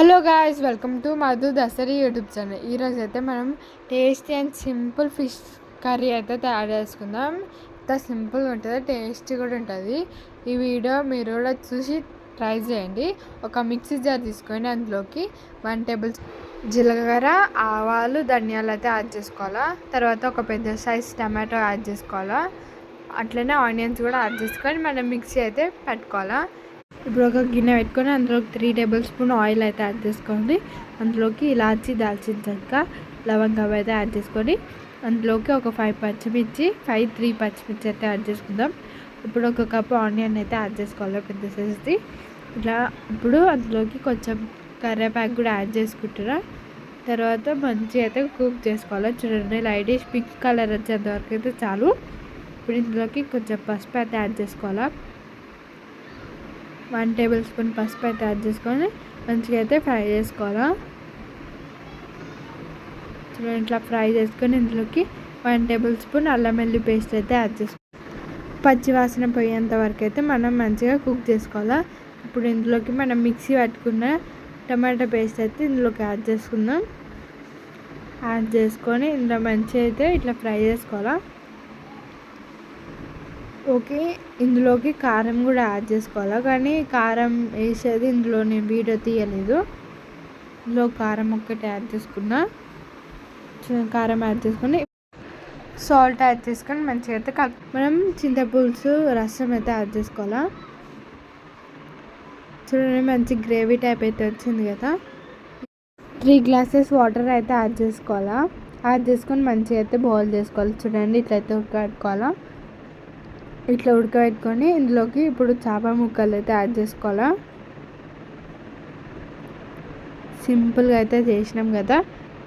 Hello guys welcome to Madhu Dasari YouTube channel ఈరోజు అయితే మనం tasty and simple fish curry అయితే తయారు చేసుకుందాం. ఇంత సింపుల్ ఉంటుంది టేస్టీ కూడా ఉంటుంది. ఈ వీడియో మీరు కూడా చూసి ట్రై చేయండి. ఒక మిక్సీ జార్ తీసుకొని అందులోకి వన్ టేబుల్ జీలకర్ర ఆవాలు ధనియాలు అయితే యాడ్ చేసుకోవాలా. తర్వాత ఒక పెద్ద సైజ్ టమాటో యాడ్ చేసుకోవాలా. అట్లనే ఆనియన్స్ కూడా యాడ్ చేసుకొని మనం మిక్సీ అయితే పెట్టుకోవాలా. ఇప్పుడు ఒక గిన్నె పెట్టుకొని అందులోకి త్రీ టేబుల్ స్పూన్ ఆయిల్ అయితే యాడ్ చేసుకోండి. అందులోకి ఇలాచి దాల్చిన చెక్క లవంగం అయితే యాడ్ చేసుకొని అందులోకి ఒక ఫైవ్ పచ్చిమిర్చి ఫైవ్ త్రీ పచ్చిమిర్చి అయితే యాడ్ చేసుకుందాం. ఇప్పుడు ఒక కప్పు ఆనియన్ అయితే యాడ్ చేసుకోవాలి పెద్ద సైజ్ది ఇట్లా ఇప్పుడు అందులోకి కొంచెం కరివేపాకు కూడా యాడ్ చేసుకుంటున్నా. తర్వాత మంచిగా అయితే కుక్ చేసుకోవాలి. చూడండి లైటిష్ పింక్ కలర్ వచ్చేంత వరకు అయితే చాలు. ఇప్పుడు ఇందులోకి కొంచెం పసుపు అయితే యాడ్ చేసుకోవాలా. వన్ టేబుల్ స్పూన్ పసుపు అయితే యాడ్ చేసుకొని మంచిగా అయితే ఫ్రై చేసుకోవాలా. చూడండి ఇట్లా ఫ్రై చేసుకొని ఇందులోకి వన్ టేబుల్ స్పూన్ అల్లం వెల్లి పేస్ట్ అయితే యాడ్ చేసుకోవాలి పచ్చి వాసన పోయేంత వరకు అయితే మనం మంచిగా కుక్ చేసుకోవాలా. ఇప్పుడు ఇందులోకి మనం మిక్సీ పట్టుకున్న టమాటా పేస్ట్ అయితే ఇందులోకి యాడ్ చేసుకుందాం. యాడ్ చేసుకొని ఇందులో మంచిగా అయితే ఇట్లా ఫ్రై చేసుకోవాలా. ఓకే ఇందులోకి కారం కూడా యాడ్ చేసుకోవాలా? కానీ కారం వేసేది ఇందులో నేను వీడియో తీయలేదు. ఇందులో కారం ఒక్కటి యాడ్ చేసుకున్నా. కారం యాడ్ చేసుకుని సాల్ట్ యాడ్ చేసుకొని మంచిగా అయితే కల్ మనం చింతపులుసు రసం అయితే యాడ్ చేసుకోవాలా? చూడండి మంచి గ్రేవీ టైప్ అయితే వచ్చింది కదా? త్రీ గ్లాసెస్ వాటర్ అయితే యాడ్ చేసుకోవాలా? యాడ్ చేసుకొని మంచిగా అయితే బాయిల్ చేసుకోవాలి. చూడండి ఇట్లయితే కట్టుకోవాలా ఇట్లా ఉడకబెట్టుకొని ఇందులోకి ఇప్పుడు చేప ముక్కలు అయితే యాడ్ చేసుకోవాలా. సింపుల్గా అయితే చేసినాం కదా.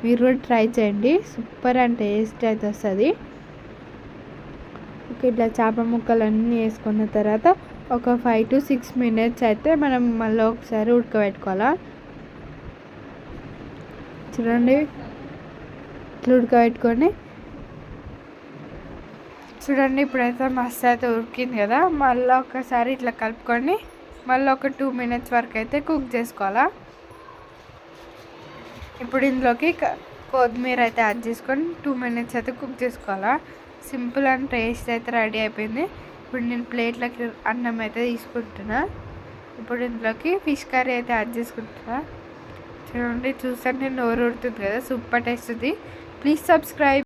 మీరు కూడా ట్రై చేయండి. సూపర్ అండ్ టేస్ట్ అయితే వస్తుంది. ఓకే ఇట్లా చేప ముక్కలు అన్నీ వేసుకున్న తర్వాత ఒక ఫైవ్ టు సిక్స్ మినిట్స్ అయితే మనం మళ్ళీ ఒకసారి ఉడకబెట్టుకోవాలా. చూడండి. ఇట్లా ఉడకబెట్టుకొని చూడండి ఇప్పుడైతే మస్తు అయితే ఉడికింది కదా. మళ్ళీ ఒకసారి ఇట్లా కలుపుకొని మళ్ళీ ఒక టూ మినిట్స్ వరకు అయితే కుక్ చేసుకోవాలా. ఇప్పుడు ఇందులోకి కొత్తిమీర అయితే యాడ్ చేసుకొని టూ మినిట్స్ అయితే కుక్ చేసుకోవాలా. సింపుల్ అండ్ టేస్ట్ అయితే రెడీ అయిపోయింది. ఇప్పుడు నేను ప్లేట్లకి అన్నం అయితే తీసుకుంటున్నా. ఇప్పుడు ఇందులోకి ఫిష్ కర్రీ అయితే యాడ్ చేసుకుంటున్నా. చూడండి చూస్తే నేను నోరు ఉడుతుంది కదా సూపర్ టేస్ట్ ఉంది. Please subscribe.